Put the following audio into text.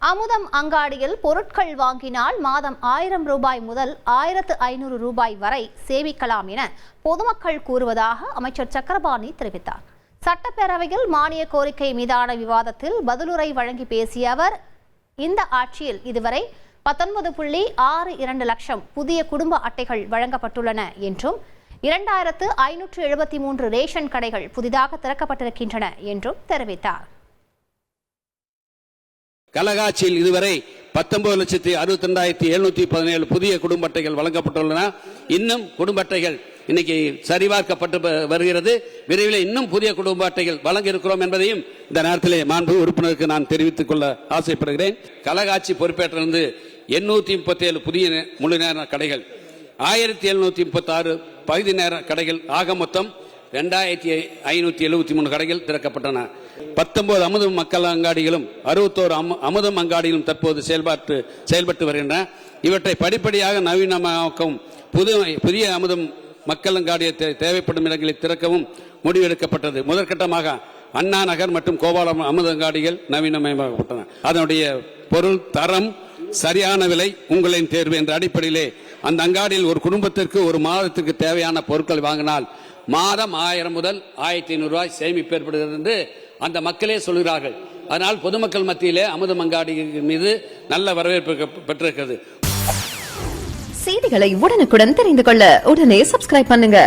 அமுதம் அங்காடியில் பொருட்கள் வாங்கினால் மாதம் ஆயிரம் ரூபாய் முதல் ஆயிரத்து ஐநூறு ரூபாய் வரை சேமிக்கலாம் என பொதுமக்கள் கூறுவதாக அமைச்சர் சக்கரபாணி தெரிவித்தார். சட்டப்பேரவையில் மானிய கோரிக்கை மீதான விவாதத்தில் பதிலுரை வழங்கி பேசிய அவர் இந்த ஆட்சியில் இதுவரை பத்தொன்பது புள்ளி ஆறு இரண்டு லட்சம் புதிய குடும்ப அட்டைகள் வழங்கப்பட்டுள்ளன என்றும் இரண்டாயிரத்து ஐநூற்று எழுபத்தி மூன்று ரேஷன் கடைகள் புதிதாக திறக்கப்பட்டிருக்கின்றன என்றும் தெரிவித்தார். கலகாட்சியில் இதுவரை பத்தொன்பது லட்சத்தி அறுபத்தி ரெண்டாயிரத்தி எழுநூத்தி பதினேழு புதிய குடும்ப அட்டைகள் வழங்கப்பட்டுள்ளன. இன்னும் குடும்ப அட்டைகள் இன்னைக்கு சரிபார்க்கப்பட்டு வருகிறது. விரைவில் இன்னும் புதிய குடும்ப அட்டைகள் வழங்க இருக்கிறோம் என்பதையும் இந்த நேரத்திலே மாண்பு உறுப்பினருக்கு நான் தெரிவித்துக் கொள்ள ஆசைப்படுகிறேன். கலகாட்சி பொறுப்பேற்றிருந்து எண்ணூத்தி முப்பத்தி ஏழு புதிய நே- முழு நேர கடைகள் ஆயிரத்தி எழுநூத்தி முப்பத்தி ஆறு பகுதி நேர கடைகள் ஆக மொத்தம் ரெண்டாயிரத்தி ஐநூத்தி எழுபத்தி மூணு கடைகள் திறக்கப்பட்டன. பத்தொன்பது அமுதம் மக்கள் அங்காடிகளும் அறுபத்தோரு அமு- அமுதம் அங்காடிகளும் தற்போது செயல்பாட்டு செயல்பட்டு வருகின்றன. இவற்றை படிப்படியாக நவீனமாக்கவும் புது புதிய அமுதம் மக்கள் அங்காடியை தேவைப்படும் இடங்களை திறக்கவும் முடிவெடுக்கப்பட்டது. முதற்கட்டமாக அண்ணா நகர் மற்றும் கோபாலம் அமுதங்காடிகள் நவீனமயமாக்கப்பட்டன. அதனுடைய பொருள் தரம் சரியான விலை உங்களின் தேர்வு என்ற அடிப்படையிலே அந்த அங்காடியில் ஒரு குடும்பத்திற்கு ஒரு மாதத்திற்கு தேவையான பொருட்கள் வாங்கினால் மாதம் ஆயிரம் முதல் ஆயிரத்தி ஐநூறு ரூபாய் சேமிப்பு ஏற்படுகிறது என்று அந்த மக்களே சொல்கிறார்கள். அதனால் பொதுமக்கள் மத்தியிலே அமுதம் அங்காடி மீது நல்ல வரவேற்பு பெற்றிருக்கிறது. செய்திகளை உடனுக்குடன் தெரிந்து கொள்ள உடனே சப்ஸ்கிரைப் பண்ணுங்க.